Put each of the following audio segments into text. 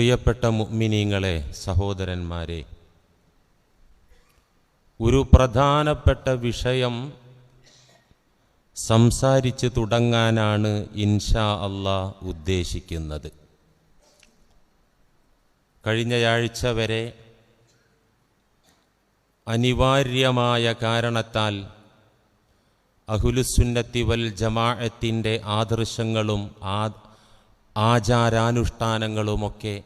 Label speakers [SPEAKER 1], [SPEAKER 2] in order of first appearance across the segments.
[SPEAKER 1] പ്രിയപ്പെട്ട മുഅ്മിനീങ്ങളെ സഹോദരന്മാരെ ഒരു പ്രധാനപ്പെട്ട വിഷയം സംസാരിച്ച് തുടങ്ങാനാണ് ഇൻഷാ അള്ളാ ഉദ്ദേശിക്കുന്നത്. കഴിഞ്ഞയാഴ്ച വരെ അനിവാര്യമായ കാരണത്താൽ അഹുലുസുന്നത്തി വൽ ജമാഅത്തിന്റെ ആദർശങ്ങളും ആ ആചാരാനുഷ്ഠാനങ്ങളുമൊക്കെ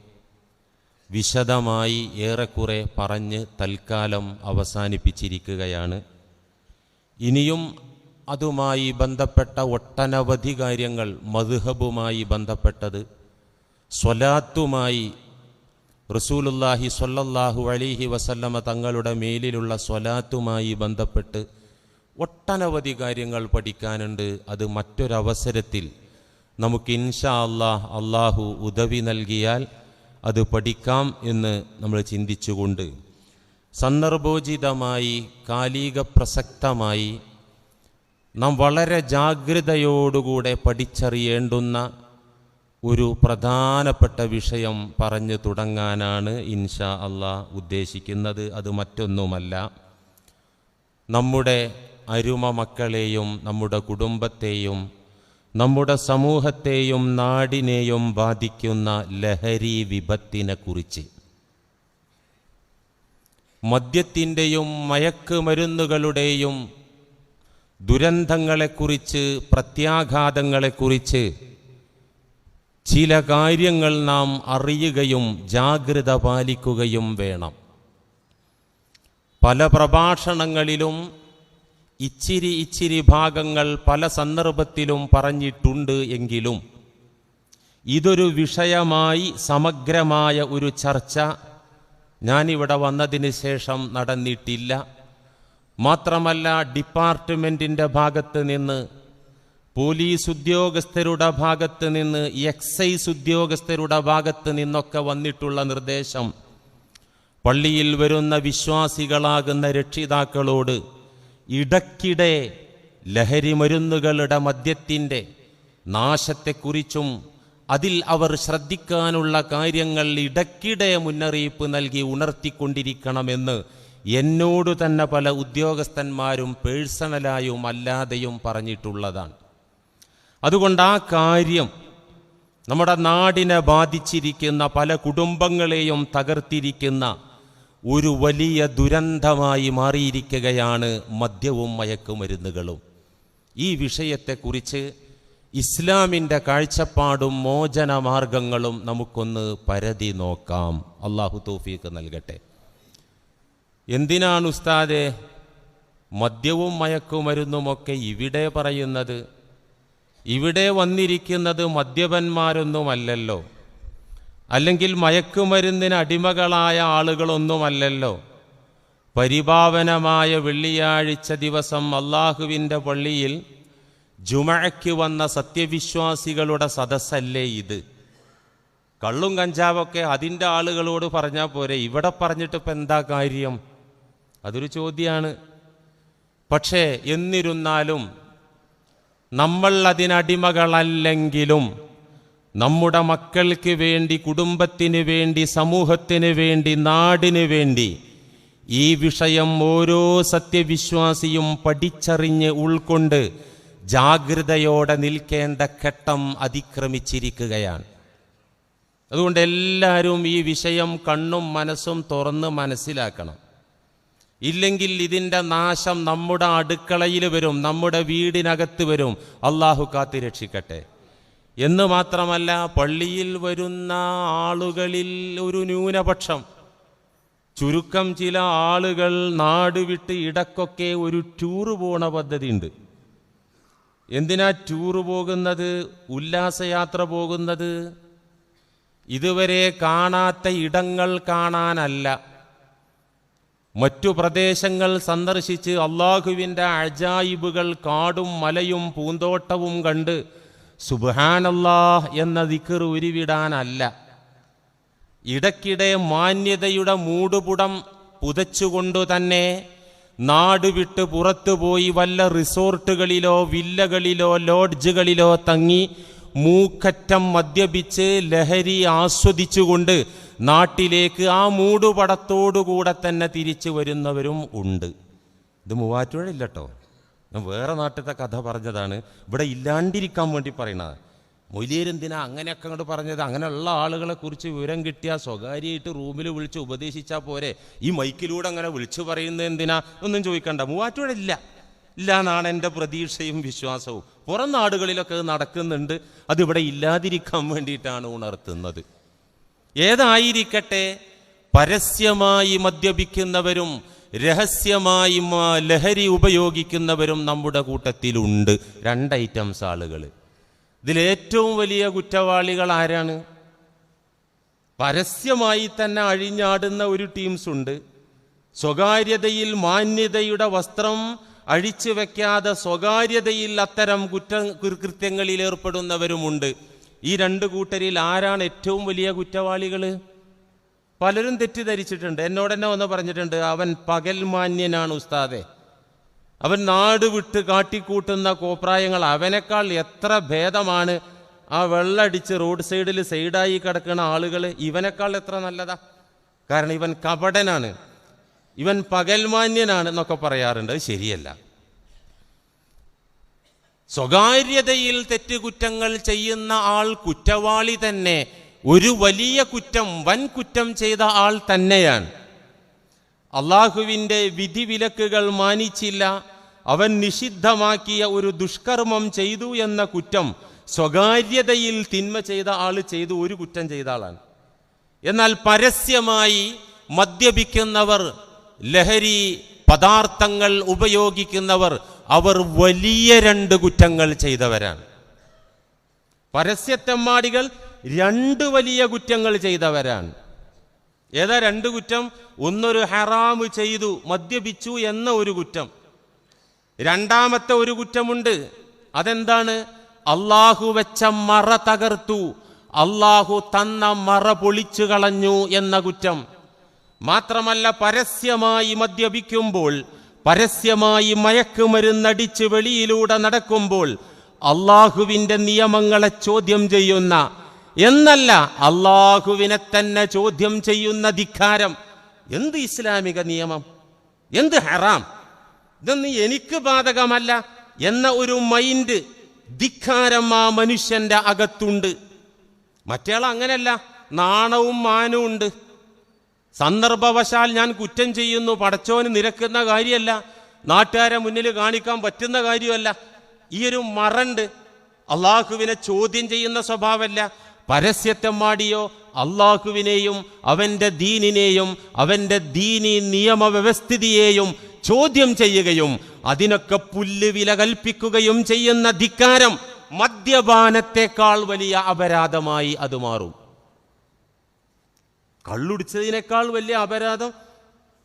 [SPEAKER 1] വിശദമായി ഏറെക്കുറെ പറഞ്ഞ് തൽക്കാലം അവസാനിപ്പിച്ചിരിക്കുകയാണ്. ഇനിയും അതുമായി ബന്ധപ്പെട്ട ഒട്ടനവധി കാര്യങ്ങൾ മധുഹബുമായി ബന്ധപ്പെട്ടത് സ്വലാത്തുമായി റസൂലുല്ലാഹി സ്വല്ലല്ലാഹു അലിഹി വസല്ലമ തങ്ങളുടെ മേലിലുള്ള സ്വലാത്തുമായി ബന്ധപ്പെട്ട് ഒട്ടനവധി കാര്യങ്ങൾ പഠിക്കാനുണ്ട്. അത് മറ്റൊരവസരത്തിൽ നമുക്ക് ഇൻഷാ അള്ളാഹ് അള്ളാഹു ഉദവി നൽകിയാൽ അത് പഠിക്കാം എന്ന് നമ്മൾ ചിന്തിച്ചുകൊണ്ട് സന്ദർഭോചിതമായി കാലിക പ്രസക്തമായി നാം വളരെ ജാഗ്രതയോടുകൂടെ പഠിച്ചറിയേണ്ടുന്ന ഒരു പ്രധാനപ്പെട്ട വിഷയം പറഞ്ഞു തുടങ്ങാനാണ് ഇൻഷാ അള്ളാ ഉദ്ദേശിക്കുന്നത്. അത് മറ്റൊന്നുമല്ല. നമ്മുടെ അരുമ മക്കളെയും നമ്മുടെ കുടുംബത്തെയും നമ്മുടെ സമൂഹത്തെയും നാടിനെയും ബാധിക്കുന്ന ലഹരി വിപത്തിനെ കുറിച്ച് മദ്യത്തിന്റെയും മയക്കുമരുന്നുകളുടെയും ദുരന്തങ്ങളെക്കുറിച്ച് പ്രത്യാഘാതങ്ങളെക്കുറിച്ച് ചില കാര്യങ്ങൾ നാം അറിയുകയും ജാഗ്രത പാലിക്കുകയും വേണം. പല പ്രഭാഷണങ്ങളിലും ഇച്ചിരി ഇച്ചിരി ഭാഗങ്ങൾ പല സന്ദർഭത്തിലും പറഞ്ഞിട്ടുണ്ട് എങ്കിലും ഇതൊരു വിഷയമായി സമഗ്രമായ ഒരു ചർച്ച ഞാനിവിടെ വന്നതിന് ശേഷം നടന്നിട്ടില്ല. മാത്രമല്ല ഡിപ്പാർട്ട്മെന്റിന്റെ ഭാഗത്ത് നിന്ന് പോലീസ് ഉദ്യോഗസ്ഥരുടെ ഭാഗത്ത് നിന്ന് എക്സൈസ് ഉദ്യോഗസ്ഥരുടെ ഭാഗത്ത് നിന്നൊക്കെ വന്നിട്ടുള്ള നിർദ്ദേശം പള്ളിയിൽ വരുന്ന വിശ്വാസികളാകുന്ന രക്ഷിതാക്കളോട് ഇടയ്ക്കിടെ ലഹരി മരുന്നുകളുടെ മദ്യത്തിന്റെ നാശത്തെക്കുറിച്ചും അതിൽ അവർ ശ്രദ്ധിക്കാനുള്ള കാര്യങ്ങൾ ഇടയ്ക്കിടെ മുന്നറിയിപ്പ് നൽകി ഉണർത്തിക്കൊണ്ടിരിക്കണമെന്ന് എന്നോട് തന്നെ പല ഉദ്യോഗസ്ഥന്മാരും പേഴ്സണലായും അല്ലാതെയും പറഞ്ഞിട്ടുള്ളതാണ്. അതുകൊണ്ട് ആ കാര്യം നമ്മുടെ നാടിനെ ബാധിച്ചിരിക്കുന്ന പല കുടുംബങ്ങളെയും തകർത്തിരിക്കുന്ന ഒരു വലിയ ദുരന്തമായി മാറിയിരിക്കുകയാണ് മദ്യവും മയക്കുമരുന്നുകളും. ഈ വിഷയത്തെക്കുറിച്ച് ഇസ്ലാമിന്റെ കാഴ്ചപ്പാടും മോചനമാർഗങ്ങളും നമുക്കൊന്ന് പരതി നോക്കാം. അള്ളാഹു തോഫീക്ക് നൽകട്ടെ. എന്തിനാണ് ഉസ്താദെ മദ്യവും മയക്കുമരുന്നുമൊക്കെ ഇവിടെ പറയുന്നത്? ഇവിടെ വന്നിരിക്കുന്നത് മദ്യപന്മാരൊന്നുമല്ലല്ലോ. അല്ലെങ്കിൽ മയക്കുമരുന്നിന് അടിമകളായ ആളുകളൊന്നുമല്ലല്ലോ. പരിപാവനമായ വെള്ളിയാഴ്ച ദിവസം അള്ളാഹുവിന്റെ പള്ളിയിൽ ജുമഴയ്ക്ക് വന്ന സത്യവിശ്വാസികളുടെ സദസ്സല്ലേ ഇത്. കള്ളും കഞ്ചാവൊക്കെ അതിന്റെ ആളുകളോട് പറഞ്ഞാൽ പോരെ. ഇവിടെ പറഞ്ഞിട്ടിപ്പോൾ എന്താ കാര്യം? അതൊരു ചോദ്യമാണ്. പക്ഷേ എന്നിരുന്നാലും നമ്മൾ അതിനടിമകളല്ലെങ്കിലും നമ്മുടെ മക്കൾക്ക് വേണ്ടി കുടുംബത്തിന് വേണ്ടി സമൂഹത്തിന് വേണ്ടി നാടിന് വേണ്ടി ഈ വിഷയം ഓരോ സത്യവിശ്വാസിയും പഠിച്ചറിഞ്ഞ് ഉൾക്കൊണ്ട് ജാഗ്രതയോടെ നിൽക്കേണ്ട ഘട്ടം അതിക്രമിച്ചിരിക്കുകയാണ്. അതുകൊണ്ട് എല്ലാവരും ഈ വിഷയം കണ്ണും മനസ്സും തുറന്ന് മനസ്സിലാക്കണം. ഇല്ലെങ്കിൽ ഇതിന്റെ നാശം നമ്മുടെ അടുക്കളയിൽ വരും നമ്മുടെ വീടിനകത്ത് വരും. അള്ളാഹു കാത്തി രക്ഷിക്കട്ടെ എന്ന് മാത്രമല്ല പള്ളിയിൽ വരുന്ന ആളുകളിൽ ഒരു ന്യൂനപക്ഷം. ചുരുക്കം ചില ആളുകൾ നാട് വിട്ട് ഇടക്കൊക്കെ ഒരു ടൂറ് പോണ പദ്ധതി ഉണ്ട് എന്തിനാ ടൂറ് പോകുന്നത്? ഉല്ലാസയാത്ര പോകുന്നത്? ഇതുവരെ കാണാത്ത ഇടങ്ങൾ കാണാനല്ല. മറ്റു പ്രദേശങ്ങൾ സന്ദർശിച്ച് അള്ളാഹുവിന്റെ അജായിബുകൾ കാടും മലയും പൂന്തോട്ടവും കണ്ട് സുബാനല്ലാഹ് എന്ന ദിക്കർ ഉരുവിടാനല്ല. ഇടയ്ക്കിടെ മാന്യതയുടെ മൂടുപുടം പുതച്ചുകൊണ്ടു തന്നെ നാട് വിട്ട് പുറത്തുപോയി വല്ല റിസോർട്ടുകളിലോ വില്ലകളിലോ ലോഡ്ജുകളിലോ തങ്ങി മൂക്കറ്റം മദ്യപിച്ച് ലഹരി ആസ്വദിച്ചുകൊണ്ട് നാട്ടിലേക്ക് ആ മൂടുപടത്തോടുകൂടെ തന്നെ തിരിച്ചു വരുന്നവരും ഉണ്ട്. ഇത് മൂവാറ്റുപുഴ ഇല്ല കേട്ടോ ഞാൻ വേറെ നാട്ടിലത്തെ കഥ പറഞ്ഞതാണ്. ഇവിടെ ഇല്ലാണ്ടിരിക്കാൻ വേണ്ടി പറയണത്. മൊയ്ലിയരെന്തിനാ അങ്ങനെയൊക്കെ അങ്ങോട്ട് പറഞ്ഞത്? അങ്ങനെയുള്ള ആളുകളെ കുറിച്ച് വിവരം കിട്ടിയാൽ സ്വകാര്യമായിട്ട് റൂമിൽ വിളിച്ച് ഉപദേശിച്ചാൽ പോരെ. ഈ മൈക്കിലൂടെ അങ്ങനെ വിളിച്ചു പറയുന്നത് എന്തിനാ? ഒന്നും ചോദിക്കണ്ട. മൂവാറ്റുപുഴ ഇല്ല. ഇല്ല എന്നാണ് എന്റെ പ്രതീക്ഷയും വിശ്വാസവും. പുറം നാടുകളിലൊക്കെ നടക്കുന്നുണ്ട്. അതിവിടെ ഇല്ലാതിരിക്കാൻ വേണ്ടിയിട്ടാണ് ഉണർത്തുന്നത്. ഏതായിരിക്കട്ടെ? പരസ്യമായി മദ്യപിക്കുന്നവരും രഹസ്യമായി ലഹരി ഉപയോഗിക്കുന്നവരും നമ്മുടെ കൂട്ടത്തിലുണ്ട്. രണ്ട് ഐറ്റംസ് ആളുകൾ ഇതിലേറ്റവും വലിയ കുറ്റവാളികൾ ആരാണ്? പരസ്യമായി തന്നെ അഴിഞ്ഞാടുന്ന ഒരു ടീംസ് ഉണ്ട്. സ്വകാര്യതയിൽ മാന്യതയുടെ വസ്ത്രം അഴിച്ചു വെക്കാതെ സ്വകാര്യതയിൽ അത്തരം കുറ്റ കൃത്യങ്ങളിൽ ഏർപ്പെടുന്നവരുമുണ്ട്. ഈ രണ്ട് കൂട്ടരിൽ ആരാണ് ഏറ്റവും വലിയ കുറ്റവാളികൾ പലരും തെറ്റിദ്ധരിച്ചിട്ടുണ്ട്. എന്നോട് തന്നെ ഒന്ന് പറഞ്ഞിട്ടുണ്ട് അവൻ പകൽ മാന്യനാണ് ഉസ്താദെ. അവൻ നാട് വിട്ട് കാട്ടിക്കൂട്ടുന്ന കോപ്രായങ്ങൾ അവനേക്കാൾ എത്ര ഭേദമാണ്. ആ വെള്ളടിച്ച് റോഡ് സൈഡിൽ സൈഡായി കിടക്കുന്ന ആളുകൾ ഇവനേക്കാൾ എത്ര നല്ലതാ. കാരണം ഇവൻ കപടനാണ്. ഇവൻ പകൽമാന്യനാണ് എന്നൊക്കെ പറയാറുണ്ട്. അത് ശരിയല്ല. സ്വകാര്യതയിൽ തെറ്റുകുറ്റങ്ങൾ ചെയ്യുന്ന ആൾ കുറ്റവാളി തന്നെ ഒരു വലിയ കുറ്റം വൻ കുറ്റം ചെയ്ത ആൾ തന്നെയാണ്. അള്ളാഹുവിന്റെ വിധിവിലക്കുകൾ മാനിച്ചില്ല. അവൻ നിഷിദ്ധമാക്കിയ ഒരു ദുഷ്കർമ്മം ചെയ്തു എന്ന കുറ്റം സ്വകാര്യതയിൽ തിന്മ ചെയ്ത ആൾ ചെയ്തു ഒരു കുറ്റം ചെയ്ത ആളാണ്. എന്നാൽ പരസ്യമായി മദ്യപിക്കുന്നവർ ലഹരി പദാർത്ഥങ്ങൾ ഉപയോഗിക്കുന്നവർ അവർ വലിയ രണ്ട് കുറ്റങ്ങൾ ചെയ്തവരാണ്. പരസ്യത്തെമ്മാടികൾ രണ്ട് വലിയ കുറ്റങ്ങൾ ചെയ്തവരാണ്. ഏതാ രണ്ട് കുറ്റം? ഒന്നൊരു ഹറാമ് ചെയ്തു മദ്യപിച്ചു എന്ന ഒരു കുറ്റം. രണ്ടാമത്തെ ഒരു കുറ്റമുണ്ട്. അതെന്താണ്? അള്ളാഹു വെച്ച മറ തകർത്തു. അള്ളാഹു തന്ന മറ പൊളിച്ചു കളഞ്ഞു എന്ന കുറ്റം. മാത്രമല്ല പരസ്യമായി മദ്യപിക്കുമ്പോൾ പരസ്യമായി മയക്കുമരുന്നടിച്ച് വെളിയിലൂടെ നടക്കുമ്പോൾ അള്ളാഹുവിന്റെ നിയമങ്ങളെ ചോദ്യം ചെയ്യുന്ന എന്നല്ല അള്ളാഹുവിനെ തന്നെ ചോദ്യം ചെയ്യുന്ന ധിക്കാരം. എന്ത് ഇസ്ലാമിക നിയമം? എന്ത് ഹറാം? ഇതൊന്നും എനിക്ക് ബാധകമല്ല എന്ന ഒരു മൈൻഡ് ധിക്കാരം ആ മനുഷ്യന്റെ അകത്തുണ്ട്. മറ്റേയാൾ അങ്ങനെയല്ല നാണവും മാനവും ഉണ്ട്. സന്ദർഭവശാൽ ഞാൻ കുറ്റം ചെയ്യുന്നു പടച്ചോന് നിരക്കുന്ന കാര്യമല്ല നാട്ടുകാരെ മുന്നിൽ കാണിക്കാൻ പറ്റുന്ന കാര്യമല്ല. ഈ ഒരു മറണ്ട് അള്ളാഹുവിനെ ചോദ്യം ചെയ്യുന്ന സ്വഭാവമല്ല പരസ്യത്തെമ്മാടിയോ അള്ളാഹുവിനെയും അവന്റെ ദീനിനെയും അവന്റെ ദീനി നിയമവ്യവസ്ഥിതിയെയും ചോദ്യം ചെയ്യുകയും അതിനൊക്കെ പുല്ല് വില കൽപ്പിക്കുകയും ചെയ്യുന്ന ധിക്കാരം മദ്യപാനത്തെക്കാൾ വലിയ അപരാധമായി അത് മാറും. കള്ളുടിച്ചതിനേക്കാൾ വലിയ അപരാധം?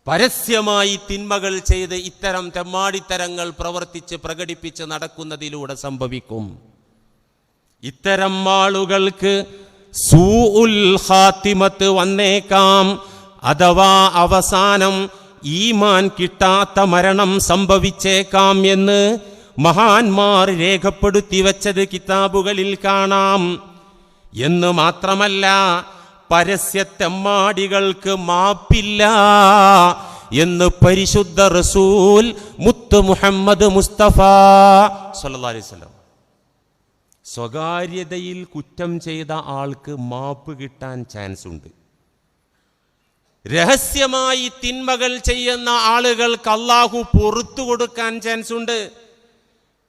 [SPEAKER 1] പരസ്യമായി തിന്മകൾ ചെയ്ത് ഇത്തരം തെമ്മാടിത്തരങ്ങൾ പ്രവർത്തിച്ച് പ്രകടിപ്പിച്ച് നടക്കുന്നതിലൂടെ സംഭവിക്കും. ഇത്തരം ആളുകൾക്ക് സൂഉൽഹാത്തിമത്ത് വന്നേക്കാം. അഥവാ അവസാനം ഈമാൻ കിട്ടാത്ത മരണം സംഭവിച്ചേക്കാം എന്ന് മഹാന്മാർ രേഖപ്പെടുത്തി വച്ചത് കിതാബുകളിൽ കാണാം. എന്ന് മാത്രമല്ല പരസ്യത്തെമ്മാടികൾക്ക് മാപ്പില്ല എന്ന് പരിശുദ്ധ റസൂൽ മുത്ത് മുഹമ്മദ് മുസ്തഫ സല്ലല്ലാഹു അലൈഹി വസല്ലം സ്വകാര്യതയിൽ കുറ്റം ചെയ്ത ആൾക്ക് മാപ്പ് കിട്ടാൻ ചാൻസ് ഉണ്ട്. രഹസ്യമായി തിന്മകൾ ചെയ്യുന്ന ആളുകൾക്ക് അള്ളാഹു പുറത്തു കൊടുക്കാൻ ചാൻസ് ഉണ്ട്.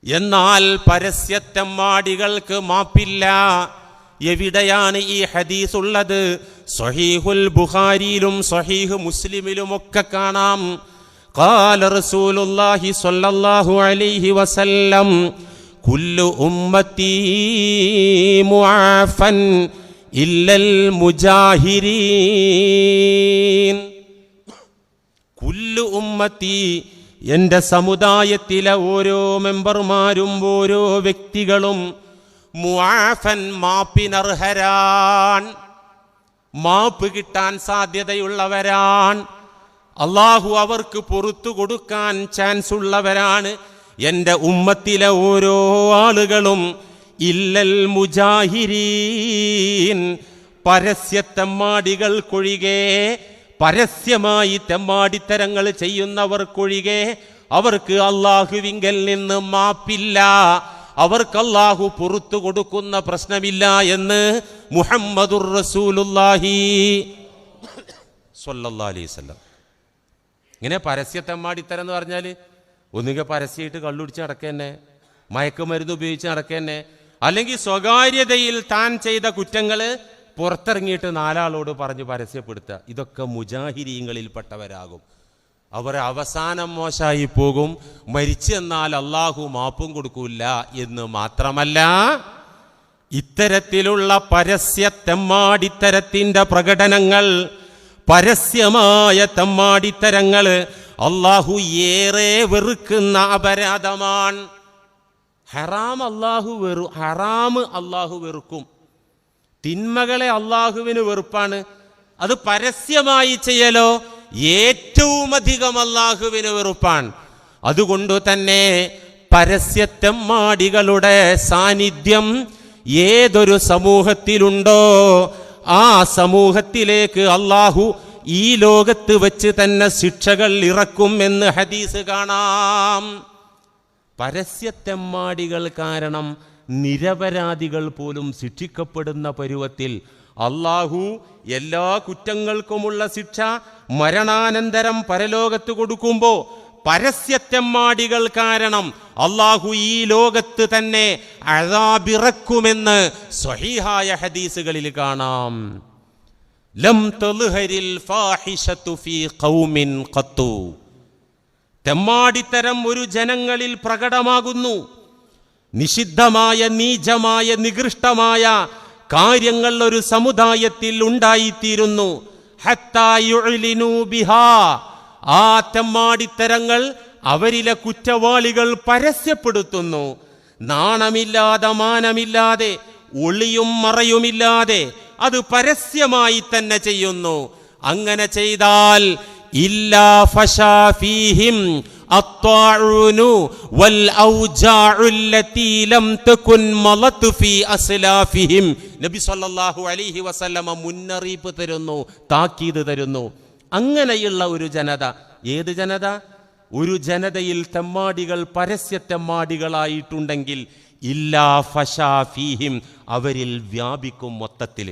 [SPEAKER 1] എന്നാൽ പരസ്യത്തം വാടികൾക്ക് മാപ്പില്ല. എവിടെയാണ് ഈ ഹദീസ് ഉള്ളത്? സ്വഹീഹുൽ ബുഖാരിയിലും സഹീഹ് മുസ്ലിമിലും ഒക്കെ കാണാം. കാല റസൂലുല്ലാഹി സ്വല്ലല്ലാഹു അലൈഹി വസല്ലം കുല്ലു ഉമ്മത്തി മുആഫൻ ഇല്ലൽ മുജാഹിരീൻ. കുല്ലു ഉമ്മത്തി എന്റെ സമുദായത്തിലെ ഓരോ മെമ്പർമാരും ഓരോ വ്യക്തികളും മുആഫൻ മാപ്പിനർഹരാൻ മാപ്പ് കിട്ടാൻ സാധ്യതയുള്ളവരാണ് അള്ളാഹു അവർക്ക് പുറത്തു കൊടുക്കാൻ ചാൻസ് ഉള്ളവരാണ് എന്റെ ഉമ്മത്തിലെ ഓരോ ആളുകളും ഇല്ലൽ മുജാഹിരീൻ. പരസ്യ തെമ്മാടികൾക്കൊഴികെ പരസ്യമായി തെമ്മാടിത്തരങ്ങൾ ചെയ്യുന്നവർക്കൊഴികെ അവർക്ക് അള്ളാഹുവിങ്കൽ നിന്ന് മാപ്പില്ല അവർക്ക് അള്ളാഹു പുറത്തു കൊടുക്കുന്ന പ്രശ്നമില്ല എന്ന് മുഹമ്മദുർ റസൂലുല്ലാഹി അലൈഹി വസല്ലം. ഇങ്ങനെ പരസ്യത്തെമ്മാടിത്തരം എന്ന് പറഞ്ഞാൽ ഒന്നുകിൽ പരസ്യമായിട്ട് കള്ളുടിച്ച് നടക്കന്നെ മയക്കുമരുന്ന് ഉപയോഗിച്ച് നടക്കന്നെ അല്ലെങ്കിൽ സ്വകാര്യതയിൽ താൻ ചെയ്ത കുറ്റങ്ങൾ പുറത്തിറങ്ങിയിട്ട് നാലാളോട് പറഞ്ഞ് പരസ്യപ്പെടുത്തുക. ഇതൊക്കെ മുജാഹിരീങ്ങളിൽപ്പെട്ടവരാകും അവർ അവസാനം മോശമായി പോകും. മരിച്ചെന്നാൽ അള്ളാഹു മാപ്പും കൊടുക്കൂല എന്ന് മാത്രമല്ല ഇത്തരത്തിലുള്ള പരസ്യ തെമ്മാടിത്തരത്തിന്റെ പ്രകടനങ്ങൾ പരസ്യമായ തെമ്മാടിത്തരങ്ങൾ അള്ളാഹു ഏറെ വെറുക്കുന്ന അപരാധമാണ് ഹറാം അള്ളാഹു വെറു ഹറാമ് അള്ളാഹു വെറുക്കും. തിന്മകളെ അള്ളാഹുവിന് വെറുപ്പാണ്. അത് പരസ്യമായി ചെയ്യലോ? ഏറ്റവും അധികം അള്ളാഹുവിന് വെറുപ്പാണ്. അതുകൊണ്ട് തന്നെ പരസ്യത്തെ മാടികളുടെ സാന്നിധ്യം ഏതൊരു സമൂഹത്തിലുണ്ടോ ആ സമൂഹത്തിലേക്ക് അള്ളാഹു ഈ ലോകത്ത് വെച്ച് തന്നെ ശിക്ഷകൾ ഇറക്കും എന്ന് ഹദീസ് കാണാം. പരസ്യത്തെമ്മാടികൾ കാരണം നിരപരാധികൾ പോലും ശിക്ഷിക്കപ്പെടുന്ന പരുവത്തിൽ അള്ളാഹു എല്ലാ കുറ്റങ്ങൾക്കുമുള്ള ശിക്ഷ മരണാനന്തരം പരലോകത്ത് കൊടുക്കുമ്പോൾ പരസ്യത്തെമ്മാടികൾ കാരണം അള്ളാഹു ഈ ലോകത്ത് തന്നെ അഴാബിറക്കുമെന്ന് സ്വഹീഹായ ഹദീസുകളിൽ കാണാം. തെമ്മാടിത്തരം ഒരു ജനങ്ങളിൽ പ്രകടമാകുന്നു. നിഷിദ്ധമായ നീചമായ നികൃഷ്ടമായ കാര്യങ്ങൾ ഒരു സമുദായത്തിൽ ഉണ്ടായിത്തീരുന്നു. ആ തെമ്മാടിത്തരങ്ങൾ അവരിലെ കുറ്റവാളികൾ പരസ്യപ്പെടുത്തുന്നു. നാണമില്ലാതെ മാനമില്ലാതെ ഒളിയും മറയുമില്ലാതെ അത് പരസ്യമായി തന്നെ ചെയ്യുന്നു അങ്ങനെ ചെയ്താൽ ഇല്ലാ ഫശാ ഫീഹിം الطاعون والأوجاع التي لم تكن ملت في أسلافهم നബി സല്ലല്ലാഹു അലൈഹി വസല്ലമ മുന്നറിയിപ്പ് തരുന്നു താക്കീത് തരുന്നു അങ്ങനെയുള്ള ഒരു ജനത ഏത് ജനത ഒരു ജനതയിൽ തെമ്മാടികൾ പരസ്യ തെമ്മാടികളായിട്ടുണ്ടെങ്കിൽ ഇല്ലാ ഫശാ ഫീഹിം അവരിൽ വ്യാപിക്കും മൊത്തത്തിൽ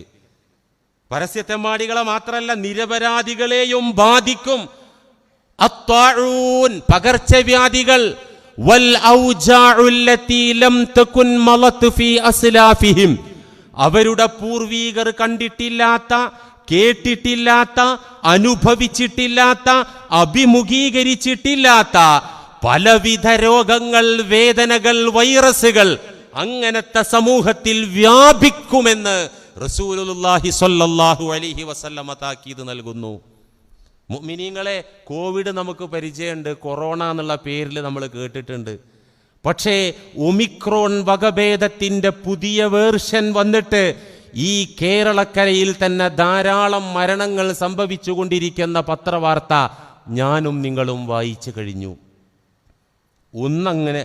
[SPEAKER 1] പരസ്യത്തെമ്മാടികളെ മാത്രമല്ല നിരപരാധികളെയും ബാധിക്കും. പകർച്ചവ്യാധികൾ. വൽ ലം തകുൻ അവരുടെ പൂർവീകർ കണ്ടിട്ടില്ലാത്ത കേട്ടിട്ടില്ലാത്ത അനുഭവിച്ചിട്ടില്ലാത്ത അഭിമുഖീകരിച്ചിട്ടില്ലാത്ത പലവിധ രോഗങ്ങൾ വേദനകൾ വൈറസുകൾ അങ്ങനത്തെ സമൂഹത്തിൽ വ്യാപിക്കുമെന്ന് സ്വല്ലല്ലാഹു അലൈഹി വസല്ലമ താക്കീത് നൽകുന്നു. മുഅ്മിനീങ്ങളെ കോവിഡ് നമുക്ക് പരിചയമുണ്ട് കൊറോണ എന്നുള്ള പേരിൽ നമ്മൾ കേട്ടിട്ടുണ്ട്. പക്ഷേ ഒമിക്രോൺ വകഭേദത്തിന്റെ പുതിയ വേർഷൻ വന്നിട്ട് ഈ കേരളക്കരയിൽ തന്നെ ധാരാളം മരണങ്ങൾ സംഭവിച്ചുകൊണ്ടിരിക്കുന്ന പത്രവാർത്ത ഞാനും നിങ്ങളും വായിച്ചു കഴിഞ്ഞു. ഒന്നങ്ങനെ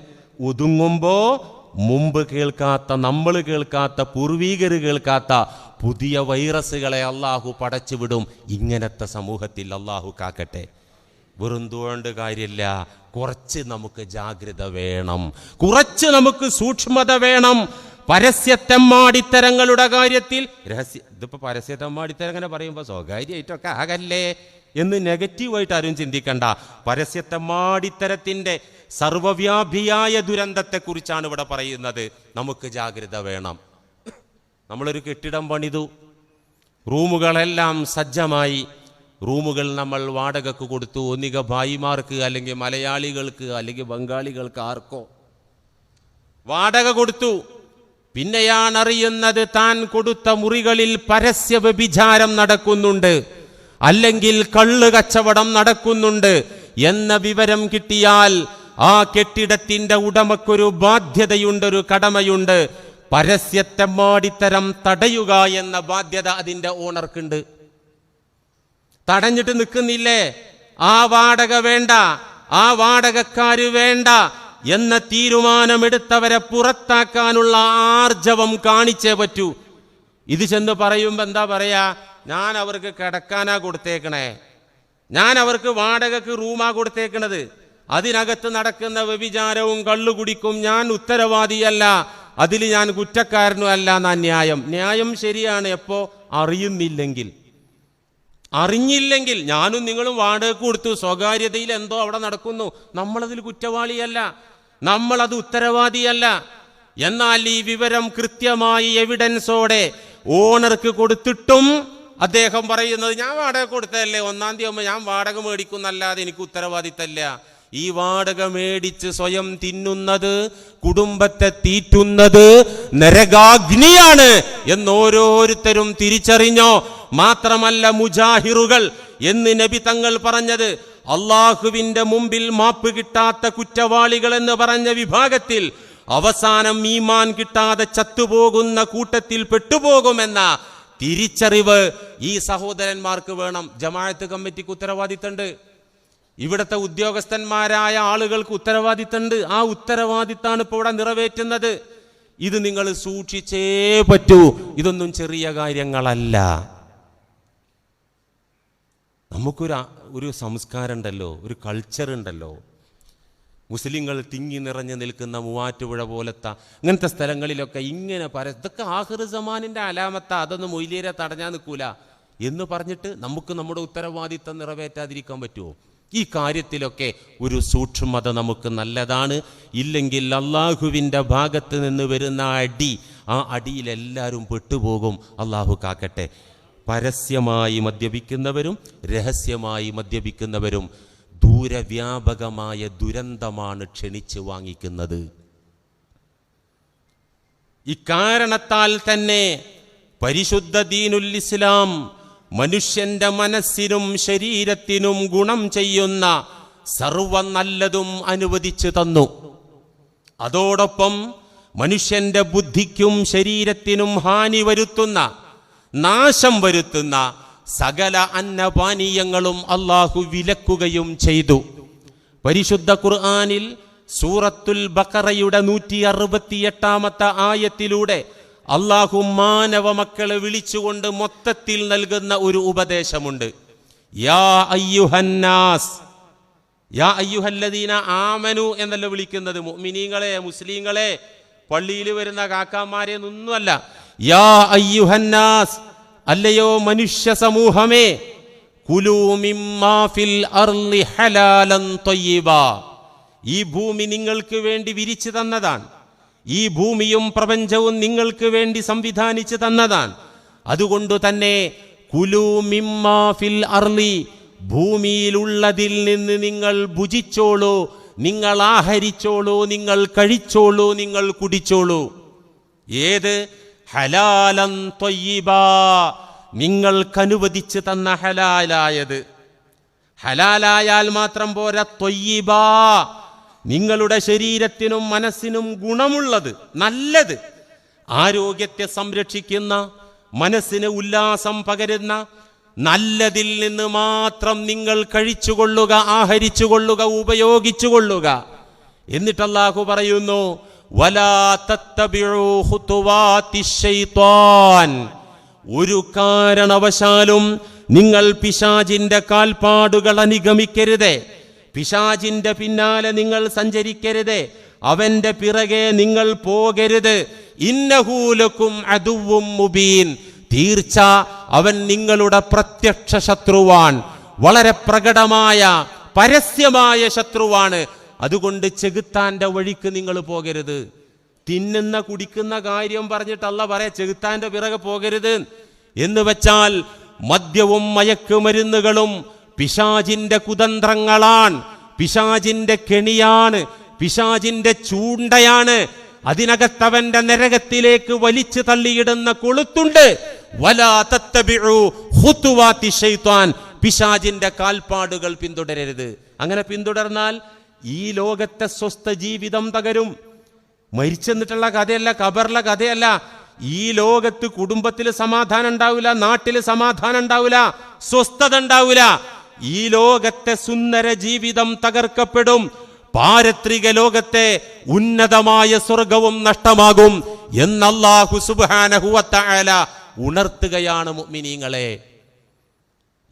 [SPEAKER 1] ഒതുങ്ങുമ്പോൾ മുമ്പ് കേൾക്കാത്ത നമ്മൾ കേൾക്കാത്ത പൂർവീകർ കേൾക്കാത്ത പുതിയ വൈറസുകളെ അള്ളാഹു പടച്ചുവിടും ഇങ്ങനത്തെ സമൂഹത്തിൽ അള്ളാഹു കാക്കട്ടെ. വെറും തോണ്ട് കാര്യമില്ല കുറച്ച് നമുക്ക് ജാഗ്രത വേണം. കുറച്ച് നമുക്ക് സൂക്ഷ്മത വേണം. പരസ്യത്തെമ്മാടിത്തരങ്ങളുടെ കാര്യത്തിൽ രഹസ്യ ഇതിപ്പോ പരസ്യത്തെമ്മാടിത്തരം അങ്ങനെ പറയുമ്പോൾ സ്വകാര്യമായിട്ടൊക്കെ ആകല്ലേ എന്ന് നെഗറ്റീവായിട്ട് ആരും ചിന്തിക്കണ്ട. പരസ്യത്തെമ്മാടിത്തരത്തിന്റെ സർവവ്യാപിയായ ദുരന്തത്തെക്കുറിച്ചാണ് ഇവിടെ പറയുന്നത്. നമുക്ക് ജാഗ്രത വേണം. നമ്മളൊരു കെട്ടിടം പണിതു. റൂമുകളെല്ലാം സജ്ജമായി. റൂമുകൾ നമ്മൾ വാടകക്ക് കൊടുത്തു. ഒന്നിക ഭായിമാർക്ക് അല്ലെങ്കിൽ മലയാളികൾക്ക് അല്ലെങ്കിൽ ബംഗാളികൾക്ക് ആർക്കോ. വാടക കൊടുത്തു. പിന്നെയാണ് അറിയുന്നത് താൻ കൊടുത്ത മുറികളിൽ പരസ്യ വ്യഭിചാരം നടക്കുന്നുണ്ട്. അല്ലെങ്കിൽ കള്ള് കച്ചവടം നടക്കുന്നുണ്ട്. എന്ന വിവരം കിട്ടിയാൽ ആ കെട്ടിടത്തിന്റെ ഉടമക്കൊരു ബാധ്യതയുണ്ട് ഒരു കടമയുണ്ട്. പരസ്യത്തെ മാടിത്തരം തടയുക എന്ന ബാധ്യത അതിന്റെ ഓണർക്കുണ്ട്. തടഞ്ഞിട്ട് നിൽക്കുന്നില്ലേ? ആ വാടക വേണ്ട ആ വാടകക്കാര് വേണ്ട എന്ന തീരുമാനമെടുത്തവരെ പുറത്താക്കാനുള്ള ആർജവം കാണിച്ചേ പറ്റൂ. ഇത് ചെന്ന് പറയുമ്പോൾ എന്താ പറയാ? ഞാൻ അവർക്ക് കിടക്കാനാ കൊടുത്തേക്കണേ. ഞാൻ അവർക്ക് വാടകക്ക് റൂമാ കൊടുത്തേക്കണത്. അതിനകത്ത് നടക്കുന്ന വ്യഭിചാരവും കള്ളുകുടിക്കും ഞാൻ ഉത്തരവാദിയല്ല. അതിൽ ഞാൻ കുറ്റക്കാരനും അല്ല എന്നാ ന്യായം. ന്യായം ശരിയാണ് എപ്പോ? അറിയുന്നില്ലെങ്കിൽ. അറിഞ്ഞില്ലെങ്കിൽ. ഞാനും നിങ്ങളും വാടക കൊടുത്തു. സ്വകാര്യതയിൽ എന്തോ അവിടെ നടക്കുന്നു. നമ്മളതിൽ കുറ്റവാളിയല്ല. നമ്മളത് ഉത്തരവാദിയല്ല. എന്നാൽ ഈ വിവരം കൃത്യമായി എവിഡൻസോടെ ഓണർക്ക് കൊടുത്തിട്ടും അദ്ദേഹം പറയുന്നത് ഞാൻ വാടക കൊടുത്തതല്ലേ? ഒന്നാം തീയതി ഞാൻ വാടക മേടിക്കുന്നല്ലാതെ എനിക്ക് ഉത്തരവാദിത്തല്ല ഈ വാടക മേടിച്ച് സ്വയം തിന്നുന്നത് കുടുംബത്തെ തീറ്റുന്നത് നരകാഗ്നിയാണ് എന്ന് ഓരോരുത്തരും തിരിച്ചറിഞ്ഞോ? മാത്രമല്ല മുജാഹിറുകൾ എന്ന് നബി തങ്ങൾ പറഞ്ഞത് അള്ളാഹുവിന്റെ മുമ്പിൽ മാപ്പ് കിട്ടാത്ത കുറ്റവാളികൾ എന്ന് പറഞ്ഞ വിഭാഗത്തിൽ അവസാനം ഈമാൻ കിട്ടാതെ ചത്തുപോകുന്ന കൂട്ടത്തിൽ പെട്ടുപോകുമെന്ന തിരിച്ചറിവ് ഈ സഹോദരന്മാർക്ക് വേണം. ജമാഅത്ത് കമ്മിറ്റിക്ക് ഉത്തരവാദിത്തമുണ്ട്. ഇവിടുത്തെ ഉദ്യോഗസ്ഥന്മാരായ ആളുകൾക്ക് ഉത്തരവാദിത്തമുണ്ട്. ആ ഉത്തരവാദിത്താണ് ഇപ്പോൾ ഇവിടെ നിറവേറ്റുന്നത്. ഇത് നിങ്ങൾ സൂക്ഷിച്ചേ പറ്റൂ. ഇതൊന്നും ചെറിയ കാര്യങ്ങളല്ല. നമുക്കൊരു ഒരു സംസ്കാരം ഉണ്ടല്ലോ ഒരു കൾച്ചർ ഉണ്ടല്ലോ മുസ്ലിങ്ങൾ തിങ്ങി നിറഞ്ഞു നിൽക്കുന്ന മൂവാറ്റുപുഴ പോലത്തെ അങ്ങനത്തെ സ്ഥലങ്ങളിലൊക്കെ ഇങ്ങനെ പര ഇതൊക്കെ ആഹിർ സമാനിന്റെ അലാമത്ത. അതൊന്നും മൊയ്ലിയരെ തടഞ്ഞാൽ നിൽക്കൂല. എന്ന് പറഞ്ഞിട്ട് നമുക്ക് നമ്മുടെ ഉത്തരവാദിത്തം നിറവേറ്റാതിരിക്കാൻ പറ്റുമോ ഈ കാര്യത്തിലൊക്കെ ഒരു സൂക്ഷ്മത നമുക്ക് നല്ലതാണ്. ഇല്ലെങ്കിൽ അള്ളാഹുവിന്റെ ഭാഗത്ത് നിന്ന് വരുന്ന അടി ആ അടിയിൽ എല്ലാവരും പെട്ടുപോകും. അള്ളാഹു കാക്കട്ടെ. പരസ്യമായി മദ്യപിക്കുന്നവരും രഹസ്യമായി മദ്യപിക്കുന്നവരും ദൂരവ്യാപകമായ ദുരന്തമാണ് ക്ഷണിച്ച് വാങ്ങിക്കുന്നത്. ഇക്കാരണത്താൽ തന്നെ പരിശുദ്ധ ദീനുൽ ഇസ്ലാം മനുഷ്യന്റെ മനസ്സിനും ശരീരത്തിനും ഗുണം ചെയ്യുന്ന സർവ നല്ലതും അനുവദിച്ചു തന്നു. അതോടൊപ്പം മനുഷ്യന്റെ ബുദ്ധിക്കും ശരീരത്തിനും ഹാനി വരുത്തുന്ന നാശം വരുത്തുന്ന സകല അന്നപാനീയങ്ങളും അള്ളാഹു വിലക്കുകയും ചെയ്തു. പരിശുദ്ധ ഖുർആാനിൽ സൂറത്തുൽ ബക്കറയുടെ നൂറ്റി അറുപത്തിയെട്ടാമത്തെ ആയത്തിലൂടെ അള്ളാഹു മാനവ മക്കളെ വിളിച്ചുകൊണ്ട് മൊത്തത്തിൽ നൽകുന്ന ഒരു ഉപദേശമുണ്ട്. യാ അയ്യുഹന്നാസ്. യാ അയ്യുഹല്ലദീന ആമനു എന്നല്ല വിളിക്കുന്നത്. മുഅ്മിനീങ്ങളെ മുസ്ലിങ്ങളെ പള്ളിയിൽ വരുന്ന കാക്കാമാരെ ഒന്നുമല്ല യാ അയ്യുഹന്നാസ്. അല്ലയോ മനുഷ്യ സമൂഹമേ ഈ ഭൂമി നിങ്ങൾക്ക് വേണ്ടി വിരിച്ചു തന്നതാണ്. ഈ ഭൂമിയും പ്രപഞ്ചവും നിങ്ങൾക്ക് വേണ്ടി സംവിധാനിച്ചു തന്നതാണ് അതുകൊണ്ട് തന്നെ കുലു മിമ്മാ ഫിൽ അർളി ഭൂമിയിലുള്ളതിൽ നിന്ന് നിങ്ങൾ ഭുജിച്ചോളൂ നിങ്ങൾ ആഹരിച്ചോളൂ നിങ്ങൾ കഴിച്ചോളൂ നിങ്ങൾ കുടിച്ചോളൂ. ഏത്? ഹലാലം നിങ്ങൾക്ക് അനുവദിച്ചു തന്ന ഹലാലായത്. ഹലാലായാൽ മാത്രം പോരാ ത്വയ്യിബാ നിങ്ങളുടെ ശരീരത്തിനും മനസ്സിനും ഗുണമുള്ളത് നല്ലത്. ആരോഗ്യത്തെ സംരക്ഷിക്കുന്ന മനസ്സിന് ഉല്ലാസം പകരുന്ന നല്ലതിൽ നിന്ന് മാത്രം നിങ്ങൾ കഴിച്ചുകൊള്ളുക ആഹരിച്ചുകൊള്ളുക ഉപയോഗിച്ചുകൊള്ളുക. എന്നിട്ട് അല്ലാഹു പറയുന്നു ഒരു കാരണവശാലും നിങ്ങൾ പിശാജിന്റെ കാൽപ്പാടുകൾ അനുഗമിക്കരുതേ. പിശാജിന്റെ പിന്നാലെ നിങ്ങൾ സഞ്ചരിക്കരുത്. അവന്റെ പിറകെ നിങ്ങൾ പോകരുത്. ഇന്നഹൂലക്കും അതുവും മുബീൻ. തീർച്ച അവൻ നിങ്ങളുടെ പ്രത്യക്ഷ ശത്രുവാൻ വളരെ പ്രകടമായ പരസ്യമായ ശത്രുവാണ്. അതുകൊണ്ട് ചെകുത്താന്റെ വഴിക്ക് നിങ്ങൾ പോകരുത്. തിന്നുന്ന കുടിക്കുന്ന കാര്യം പറഞ്ഞിട്ടല്ല പറയാ ചെകുത്താന്റെ പിറകെ പോകരുത്. എന്ന് വെച്ചാൽ മദ്യവും മയക്കുമരുന്നുകളും പിശാജിന്റെ കുതന്ത്രങ്ങളാണ്. പിശാജിന്റെ കെണിയാണ്. പിശാജിന്റെ ചൂണ്ടയാണ്. അതിനകത്തവന്റെ നരകത്തിലേക്ക് വലിച്ചു തള്ളിയിടുന്ന കൊളുത്തുണ്ട്. പിശാജിന്റെ കാൽപ്പാടുകൾ പിന്തുടരരുത്. അങ്ങനെ പിന്തുടർന്നാൽ ഈ ലോകത്തെ സ്വസ്ഥ ജീവിതം തകരും. മരിച്ചെന്നിട്ടുള്ള കഥയല്ല കബറിലെ കഥയല്ല. ഈ ലോകത്ത് കുടുംബത്തിൽ സമാധാനം ഉണ്ടാവില്ല നാട്ടിൽ സമാധാനം ഉണ്ടാവില്ല സ്വസ്ഥത ഉണ്ടാവില്ല. ഈ ലോകത്തെ സുന്ദര ജീവിതം തകർക്കപ്പെടും. പാരത്രിക ലോകത്തെ ഉന്നതമായ സ്വർഗവും നഷ്ടമാകും എന്നല്ലാഹു സുബാനഹുല ഉണർത്തുകയാണ് മുഅ്മിനീങ്ങളെ.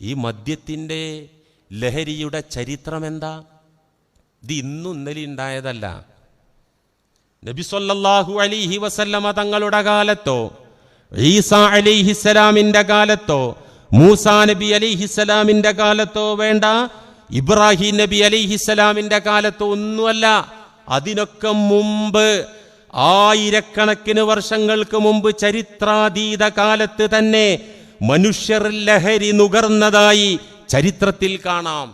[SPEAKER 1] ഈ മദ്യത്തിന്റെ ലഹരിയുടെ ചരിത്രം എന്താ ഇത് ഇന്നും ഇന്നലെ ഉണ്ടായതല്ല. നബി അലിഹി അലൈഹി വസല്ലമ തങ്ങളുടെ കാലത്തോ ഈസ അലിഹിസലാമിന്റെ കാലത്തോ മൂസാ നബി അലിഹിസലാമിന്റെ കാലത്തോ വേണ്ട ഇബ്രാഹിം നബി അലിഹിസലാമിന്റെ കാലത്തോ ഒന്നുമല്ല. അതിനൊക്കെ മുമ്പ് ആയിരക്കണക്കിന് വർഷങ്ങൾക്ക് മുമ്പ് ചരിത്രാതീത കാലത്ത് തന്നെ മനുഷ്യർ ലഹരി നുകർന്നതായി ചരിത്രത്തിൽ കാണാം.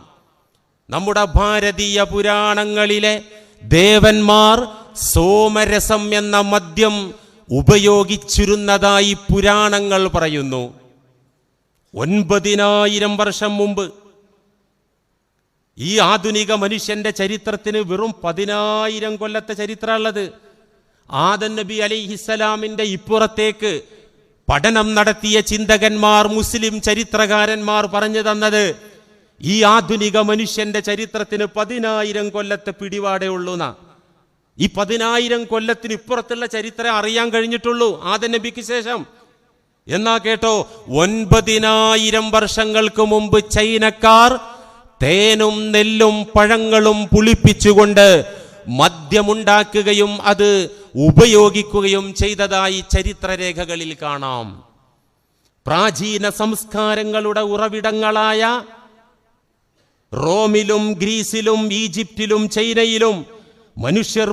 [SPEAKER 1] നമ്മുടെ ഭാരതീയ പുരാണങ്ങളിലെ ദേവന്മാർ സോമരസം എന്ന മദ്യം ഉപയോഗിച്ചിരുന്നതായി പുരാണങ്ങൾ പറയുന്നു. ഒൻപതിനായിരം വർഷം മുമ്പ് ഈ ആധുനിക മനുഷ്യന്റെ ചരിത്രത്തിന് വെറും പതിനായിരം കൊല്ലത്തെ ചരിത്രമുള്ളത് ആദൻ നബി അലിഹിസലാമിന്റെ ഇപ്പുറത്തേക്ക് പഠനം നടത്തിയ ചിന്തകന്മാർ മുസ്ലിം ചരിത്രകാരന്മാർ പറഞ്ഞു തന്നത് ഈ ആധുനിക മനുഷ്യന്റെ ചരിത്രത്തിന് പതിനായിരം കൊല്ലത്തെ പിടിപാടേ ഉള്ളൂ എന്നാ. ഈ പതിനായിരം കൊല്ലത്തിന് ഇപ്പുറത്തുള്ള ചരിത്രം അറിയാൻ കഴിഞ്ഞിട്ടുള്ളൂ ആദൻ നബിക്ക് ശേഷം. എന്നാ കേട്ടോ? ഒൻപതിനായിരം വർഷങ്ങൾക്ക് മുമ്പ് ചൈനക്കാർ തേനും നെല്ലും പഴങ്ങളും പുളിപ്പിച്ചുകൊണ്ട് മദ്യമുണ്ടാക്കുകയും അത് ഉപയോഗിക്കുകയും ചെയ്തതായി ചരിത്രരേഖകളിൽ കാണാം. പ്രാചീന സംസ്കാരങ്ങളുടെ ഉറവിടങ്ങളായ റോമിലും ഗ്രീസിലും ഈജിപ്തിലും ചൈനയിലും മനുഷ്യർ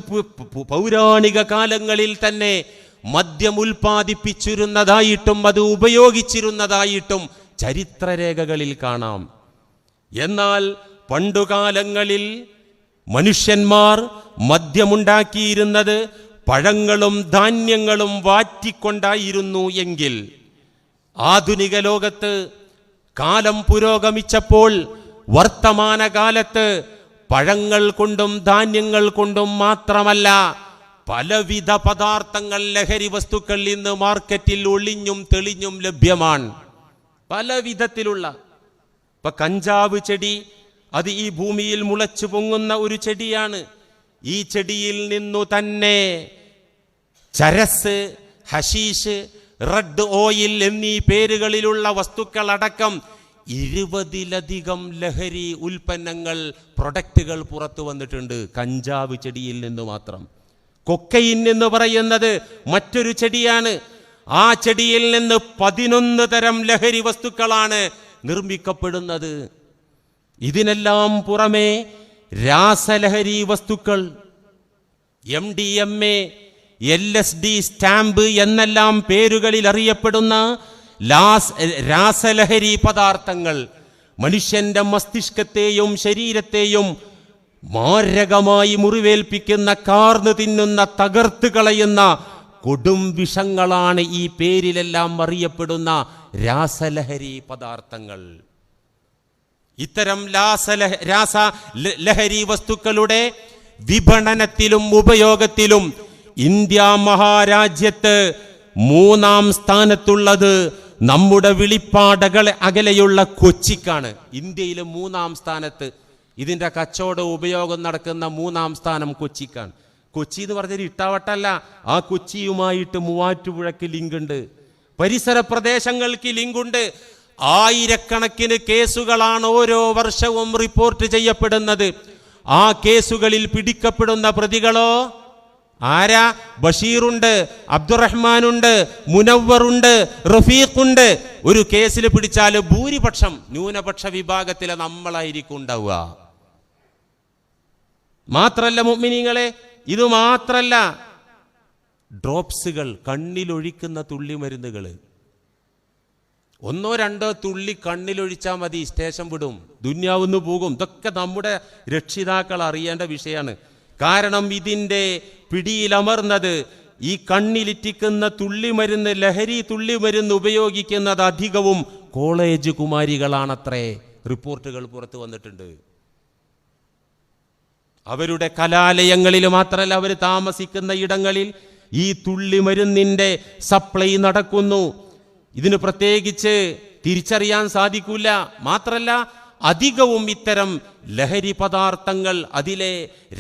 [SPEAKER 1] പൗരാണിക കാലങ്ങളിൽ തന്നെ മദ്യം ഉൽപ്പാദിപ്പിച്ചിരുന്നതായിട്ടും അത് ഉപയോഗിച്ചിരുന്നതായിട്ടും ചരിത്രരേഖകളിൽ കാണാം. എന്നാൽ പണ്ടുകാലങ്ങളിൽ മനുഷ്യന്മാർ മദ്യമുണ്ടാക്കിയിരുന്നത് പഴങ്ങളും ധാന്യങ്ങളും വാറ്റിക്കൊണ്ടായിരുന്നു എങ്കിൽ ആധുനിക ലോകത്ത് കാലം പുരോഗമിച്ചപ്പോൾ വർത്തമാനകാലത്ത് പഴങ്ങൾ കൊണ്ടും ധാന്യങ്ങൾ കൊണ്ടും മാത്രമല്ല പലവിധ പദാർത്ഥങ്ങൾ ലഹരി വസ്തുക്കൾ ഇന്ന് മാർക്കറ്റിൽ ഒളിഞ്ഞും തെളിഞ്ഞും ലഭ്യമാണ്. പല വിധത്തിലുള്ള ഇപ്പൊ കഞ്ചാവ് ചെടി അത് ഈ ഭൂമിയിൽ മുളച്ചു പൊങ്ങുന്ന ഒരു ചെടിയാണ്. ഈ ചെടിയിൽ നിന്നു തന്നെ ചരസ് ഹഷീഷ് റെഡ് ഓയിൽ എന്നീ പേരുകളിലുള്ള വസ്തുക്കളടക്കം ഇരുപതിലധികം ലഹരി ഉൽപ്പന്നങ്ങൾ പ്രൊഡക്റ്റുകൾ പുറത്തു വന്നിട്ടുണ്ട്. കഞ്ചാവ് ചെടിയിൽ നിന്ന് മാത്രം. കൊക്കയിൻ എന്ന് പറയുന്നത് മറ്റൊരു ചെടിയാണ്. ആ ചെടിയിൽ നിന്ന് പതിനൊന്ന് തരം ലഹരി വസ്തുക്കളാണ് നിർമ്മിക്കപ്പെടുന്നത്. ഇതിനെല്ലാം പുറമെ രാസലഹരി വസ്തുക്കൾ M D M A L S D stamp എന്നെല്ലാം പേരുകളിൽ അറിയപ്പെടുന്ന ലാസ് രാസലഹരി പദാർത്ഥങ്ങൾ. മനുഷ്യന്റെ മസ്തിഷ്കത്തെയും ശരീരത്തെയും മാരകമായി മുറിവേൽപ്പിക്കുന്ന കാർന്ന് തിന്നുന്ന തകർത്ത് കളയുന്ന കൊടും വിഷങ്ങളാണ് ഈ പേരിലെല്ലാം അറിയപ്പെടുന്ന രാസലഹരി പദാർത്ഥങ്ങൾ. ഇത്തരം ലാസലഹ രാസ ലഹരി വസ്തുക്കളുടെ വിപണനത്തിലും ഉപയോഗത്തിലും ഇന്ത്യ മഹാരാജ്യത്ത് മൂന്നാം സ്ഥാനത്തുള്ളത് നമ്മുടെ വിളിപ്പാടകൾ അകലെയുള്ള കൊച്ചിക്കാണ്. ഇന്ത്യയിലെ മൂന്നാം സ്ഥാനത്ത് ഇതിന്റെ കച്ചവട ഉപയോഗം നടക്കുന്ന മൂന്നാം സ്ഥാനം കൊച്ചിക്കാണ്. കൊച്ചി എന്ന് പറഞ്ഞാൽ ഇട്ടാവട്ടല്ല. ആ കൊച്ചിയുമായിട്ട് മൂവാറ്റുപുഴയ്ക്ക് ലിങ്കുണ്ട്. പരിസര പ്രദേശങ്ങൾക്ക് ലിങ്കുണ്ട്. ആയിരക്കണക്കിന് കേസുകളാണ് ഓരോ വർഷവും റിപ്പോർട്ട് ചെയ്യപ്പെടുന്നത്. ആ കേസുകളിൽ പിടിക്കപ്പെടുന്ന പ്രതികളോ? ആരാ? ബഷീറുണ്ട് അബ്ദുറഹ്മാനുണ്ട് മുനവറുണ്ട് റഫീഖുണ്ട്. ഒരു കേസിൽ പിടിച്ചാൽ ഭൂരിപക്ഷം ന്യൂനപക്ഷ വിഭാഗത്തിലെ നമ്മളായിരിക്കും ഉണ്ടാവുക. മാത്രല്ല മുഗ്മിനീങ്ങളെ ഇത് മാത്രല്ല. ഡ്രോപ്സുകൾ കണ്ണിലൊഴിക്കുന്ന തുള്ളി മരുന്നുകൾ ഒന്നോ രണ്ടോ തുള്ളി കണ്ണിലൊഴിച്ചാൽ മതി സ്റ്റേഷൻ വിടും ദുന്യാവുന്നു പോകും. ഇതൊക്കെ നമ്മുടെ രക്ഷിതാക്കൾ അറിയേണ്ട വിഷയമാണ് കാരണം ഇതിന്റെ പിടിയിലമർന്നത് ഈ കണ്ണിലിറ്റിക്കുന്ന തുള്ളി മരുന്ന് ലഹരി തുള്ളി മരുന്ന് ഉപയോഗിക്കുന്നത് അധികവും കോളേജ് കുമാരികളാണത്രേ. റിപ്പോർട്ടുകൾ പുറത്തു വന്നിട്ടുണ്ട്. അവരുടെ കലാലയങ്ങളിൽ മാത്രമല്ല അവർ താമസിക്കുന്ന ഇടങ്ങളിൽ ഈ തുള്ളി മരുന്നിന്റെ സപ്ലൈ നടക്കുന്നു. ഇതിന് പ്രത്യേകിച്ച് തിരിച്ചറിയാൻ സാധിക്കില്ല മാത്രമല്ല അധികവും ഇത്തരം ലഹരി പദാർത്ഥങ്ങൾ അതിലെ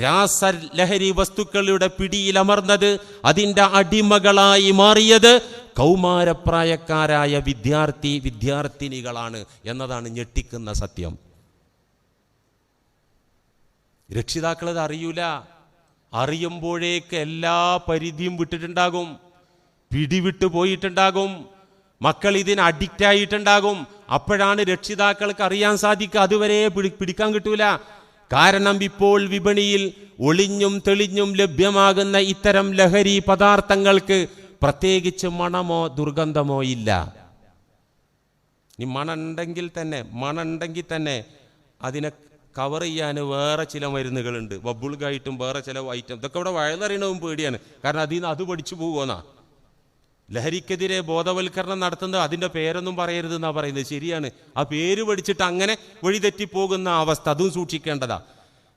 [SPEAKER 1] രാസ ലഹരി വസ്തുക്കളുടെ പിടിയിലമർന്നത് അതിന്റെ അടിമകളായി മാറിയത് കൗമാരപ്രായക്കാരായ വിദ്യാർത്ഥി വിദ്യാർത്ഥിനികളാണ് എന്നതാണ് ഞെട്ടിക്കുന്ന സത്യം. രക്ഷിതാക്കളത് അറിയൂല. അറിയുമ്പോഴേക്ക് എല്ലാ പരിധിയും വിട്ടിട്ടുണ്ടാകും. പിടിവിട്ട് പോയിട്ടുണ്ടാകും. മക്കൾ ഇതിന് അഡിക്റ്റ് ആയിട്ടുണ്ടാകും. അപ്പോഴാണ് രക്ഷിതാക്കൾക്ക് അറിയാൻ സാധിക്കുക. അതുവരെ പിടി പിടിക്കാൻ കിട്ടൂല. കാരണം ഇപ്പോൾ വിപണിയിൽ ഒളിഞ്ഞും തെളിഞ്ഞും ലഭ്യമാകുന്ന ഇത്തരം ലഹരി പദാർത്ഥങ്ങൾക്ക് പ്രത്യേകിച്ച് മണമോ ദുർഗന്ധമോ ഇല്ല. ഈ മണുണ്ടെങ്കിൽ തന്നെ മണുണ്ടെങ്കിൽ തന്നെ അതിനെ കവർ ചെയ്യാൻ വേറെ ചില മരുന്നുകളുണ്ട്. ഗൈറ്റും വേറെ ചില ഐറ്റം ഇതൊക്കെ ഇവിടെ വയലറിയണവും പേടിയാണ്. കാരണം അതിൽ നിന്ന് അത് പഠിച്ചു പോകുമെന്നാ ലഹരിക്കെതിരെ ബോധവൽക്കരണം നടത്തുന്നത് അതിന്റെ പേരൊന്നും പറയരുത് എന്നാ പറയുന്നത്. ശരിയാണ്. ആ പേര് പഠിച്ചിട്ട് അങ്ങനെ വഴിതെറ്റിപ്പോകുന്ന അവസ്ഥ അതും സൂക്ഷിക്കേണ്ടതാ.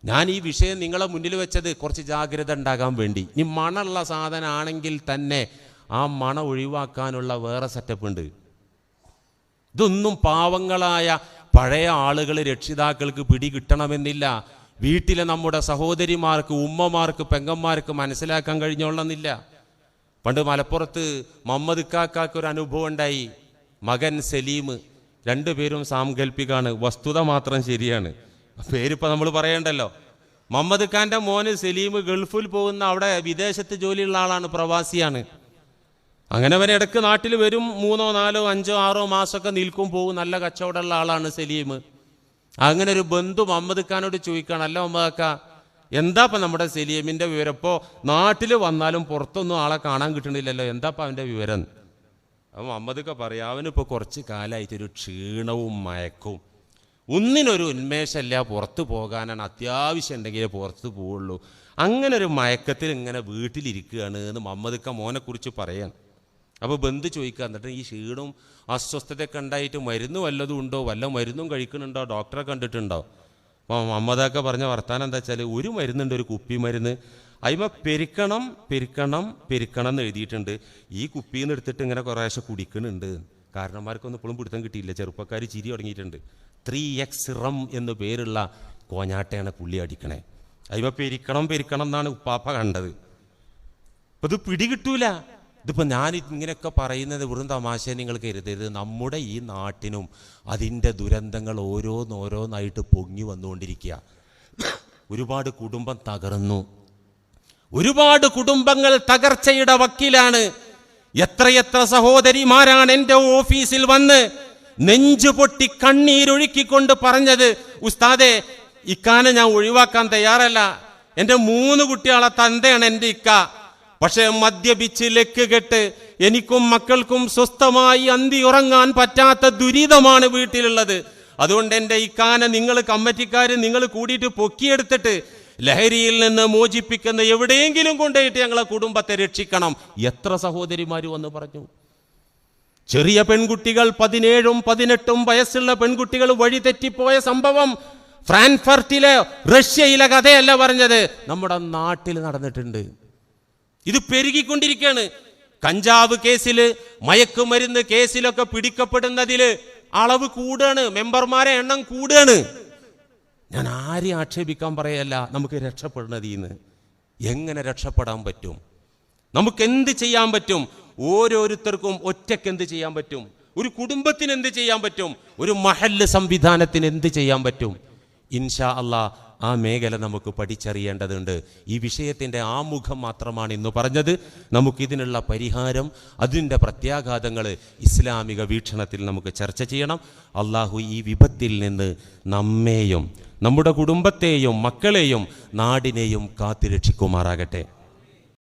[SPEAKER 1] ഞാൻ ഈ വിഷയം നിങ്ങളെ മുന്നിൽ വെച്ചത് കുറച്ച് ജാഗ്രത ഉണ്ടാകാൻ വേണ്ടി. ഇനി മണമുള്ള സാധനമാണെങ്കിൽ തന്നെ ആ മണ ഒഴിവാക്കാനുള്ള വേറെ സെറ്റപ്പ് ഉണ്ട്. ഇതൊന്നും പാവങ്ങളായ പഴയ ആളുകൾ രക്ഷിതാക്കൾക്ക് പിടികിട്ടണമെന്നില്ല. വീട്ടിലെ നമ്മുടെ സഹോദരിമാർക്ക് ഉമ്മമാർക്ക് പെങ്ങന്മാർക്ക് മനസ്സിലാക്കാൻ കഴിഞ്ഞോളന്നില്ല പണ്ട് മലപ്പുറത്ത് മമ്മദ് കാക്കാക്ക് ഒരു അനുഭവം ഉണ്ടായി. മകൻ സലീം രണ്ടുപേരും സാങ്കല്പികാണ് വസ്തുത മാത്രം ശരിയാണ്. പേരിപ്പോൾ നമ്മൾ പറയണ്ടല്ലോ. മമ്മദ് ഖാന്റെ മോന് സലീം ഗൾഫിൽ പോകുന്ന അവിടെ വിദേശത്ത് ജോലിയുള്ള ആളാണ് പ്രവാസിയാണ്. അങ്ങനെ അവൻ ഇടയ്ക്ക് നാട്ടിൽ വരും. മൂന്നോ നാലോ അഞ്ചോ ആറോ മാസമൊക്കെ നിൽക്കും പോകും നല്ല കച്ചവടമുള്ള ആളാണ് സലീം. അങ്ങനെ ഒരു ബന്ധു മുഹമ്മദ് ഖാനോട് ചോദിക്കുകയാണ് അല്ല മുഹമ്മദ് ഖാ എന്താപ്പം നമ്മുടെ സലീമിന്റെ വിവരം? ഇപ്പോൾ നാട്ടിൽ വന്നാലും പുറത്തൊന്നും ആളെ കാണാൻ കിട്ടണില്ലല്ലോ. എന്താപ്പം അവന്റെ വിവരം? അപ്പം മുഹമ്മദ് ഖാ പറയാം അവനിപ്പോൾ കുറച്ച് കാലമായിട്ടൊരു ക്ഷീണവും മയക്കും ഒന്നിനൊരു ഉന്മേഷമില്ല. പുറത്ത് പോകാനാണ് അത്യാവശ്യം ഉണ്ടെങ്കിലേ പുറത്ത് പോവുള്ളൂ. അങ്ങനെ ഒരു മയക്കത്തിൽ ഇങ്ങനെ വീട്ടിലിരിക്കുകയാണ് എന്ന് മമ്മദക്ക മോനെക്കുറിച്ച് പറയാൻ അപ്പോൾ ബന്ധു ചോദിക്കുക എന്നിട്ട് ഈ ക്ഷീണവും അസ്വസ്ഥതയൊക്കെ ഉണ്ടായിട്ട് മരുന്ന് വല്ലതും ഉണ്ടോ? വല്ല മരുന്നും കഴിക്കുന്നുണ്ടോ? ഡോക്ടറെ കണ്ടിട്ടുണ്ടോ? അപ്പോൾ മുഹമ്മദൊക്കെ പറഞ്ഞ വർത്താനം എന്താ വെച്ചാൽ ഒരു മരുന്നുണ്ട് ഒരു കുപ്പി മരുന്ന്. അതിമ പെരുക്കണം പെരുക്കണം പെരുക്കണം എന്ന് എഴുതിയിട്ടുണ്ട്. ഈ കുപ്പിയിൽ നിന്ന് എടുത്തിട്ട് ഇങ്ങനെ കുറേശ്ശെ കുടിക്കുന്നുണ്ട്. കാരണന്മാർക്കൊന്നും ഇപ്പോഴും പിടുത്തം കിട്ടിയില്ല. ചെറുപ്പക്കാർ ചിരി തുടങ്ങിയിട്ടുണ്ട്. ത്രീ എക്സ് റം എന്ന് പേരുള്ള കോഞ്ഞാട്ടയാണ് പുള്ളി അടിക്കണേ. അതിമ പെരിക്കണം പെരിക്കണം എന്നാണ് ഉപ്പാപ്പ കണ്ടത്. അപ്പം ഇത് പിടികിട്ടൂല. ഇതിപ്പോൾ ഞാൻ ഇങ്ങനെയൊക്കെ പറയുന്നത് വെറും തമാശ നിങ്ങൾ കരുതരുത്. നമ്മുടെ ഈ നാട്ടിനും അതിന്റെ ദുരന്തങ്ങൾ ഓരോന്നോരോന്നായിട്ട് പൊങ്ങി വന്നുകൊണ്ടിരിക്കുക. ഒരുപാട് കുടുംബം തകർന്നു. ഒരുപാട് കുടുംബങ്ങൾ തകർച്ചയുടെ വക്കിലാണ്. എത്രയെത്ര സഹോദരിമാരാണ് എന്റെ ഓഫീസിൽ വന്ന് നെഞ്ചു പൊട്ടി കണ്ണീരൊഴുക്കിക്കൊണ്ട് പറഞ്ഞത് ഉസ്താദെ ഇക്കാനെ ഞാൻ ഒഴിവാക്കാൻ തയ്യാറല്ല. എന്റെ മൂന്ന് കുട്ടികളെ തന്തയാണ് എന്റെ ഇക്ക. പക്ഷേ മദ്യപിച്ച് ലക്ക് കെട്ട് എനിക്കും മക്കൾക്കും സ്വസ്ഥമായി അന്തി ഉറങ്ങാൻ പറ്റാത്ത ദുരിതമാണ് വീട്ടിലുള്ളത്. അതുകൊണ്ട് എന്റെ ഇക്കാന നിങ്ങൾ കമ്മറ്റിക്കാർ നിങ്ങൾ കൂടിയിട്ട് പൊക്കിയെടുത്തിട്ട് ലഹരിയിൽ നിന്ന് മോചിപ്പിക്കുന്ന എവിടെയെങ്കിലും കൊണ്ടുപോയിട്ട് ഞങ്ങളെ കുടുംബത്തെ രക്ഷിക്കണം. എത്ര സഹോദരിമാർ വന്ന് പറഞ്ഞു. ചെറിയ പെൺകുട്ടികൾ പതിനേഴും പതിനെട്ടും വയസ്സുള്ള പെൺകുട്ടികൾ വഴി തെറ്റിപ്പോയ സംഭവം ഫ്രാൻഫർട്ടിലെ റഷ്യയിലെ കഥയല്ല പറഞ്ഞത്. നമ്മുടെ നാട്ടിൽ നടന്നിട്ടുണ്ട്. ഇത് പെരുകിക്കൊണ്ടിരിക്കുകയാണ്. കഞ്ചാവ് കേസിൽ മയക്കുമരുന്ന് കേസിലൊക്കെ പിടിക്കപ്പെടുന്നതിൽ അളവ് കൂടുകയാണ് മെമ്പർമാരെ എണ്ണം കൂടുകയാണ് ഞാൻ ആരെയും ആക്ഷേപിക്കാൻ പറയല്ല നമുക്ക് രക്ഷപ്പെടുന്നത് ഇന്ന് എങ്ങനെ രക്ഷപ്പെടാൻ പറ്റും? നമുക്ക് എന്ത് ചെയ്യാൻ പറ്റും? ഓരോരുത്തർക്കും ഒറ്റയ്ക്ക് എന്ത് ചെയ്യാൻ പറ്റും? ഒരു കുടുംബത്തിന് എന്ത് ചെയ്യാൻ പറ്റും? ഒരു മഹല്ല് സംവിധാനത്തിന് എന്ത് ചെയ്യാൻ പറ്റും? ഇൻഷാ അള്ളാ ആ മേഖല നമുക്ക് പഠിച്ചറിയേണ്ടതുണ്ട്. ഈ വിഷയത്തിന്റെ ആമുഖം മാത്രമാണ് ഇന്ന് പറഞ്ഞത്. നമുക്കിതിനുള്ള പരിഹാരം അതിന്റെ പ്രത്യാഘാതങ്ങൾ ഇസ്ലാമിക വീക്ഷണത്തിൽ നമുക്ക് ചർച്ച ചെയ്യണം. അള്ളാഹു ഈ വിപത്തിൽ നിന്ന് നമ്മെയും നമ്മുടെ കുടുംബത്തെയും മക്കളെയും നാടിനെയും കാത്തുരക്ഷിക്കുമാറാകട്ടെ.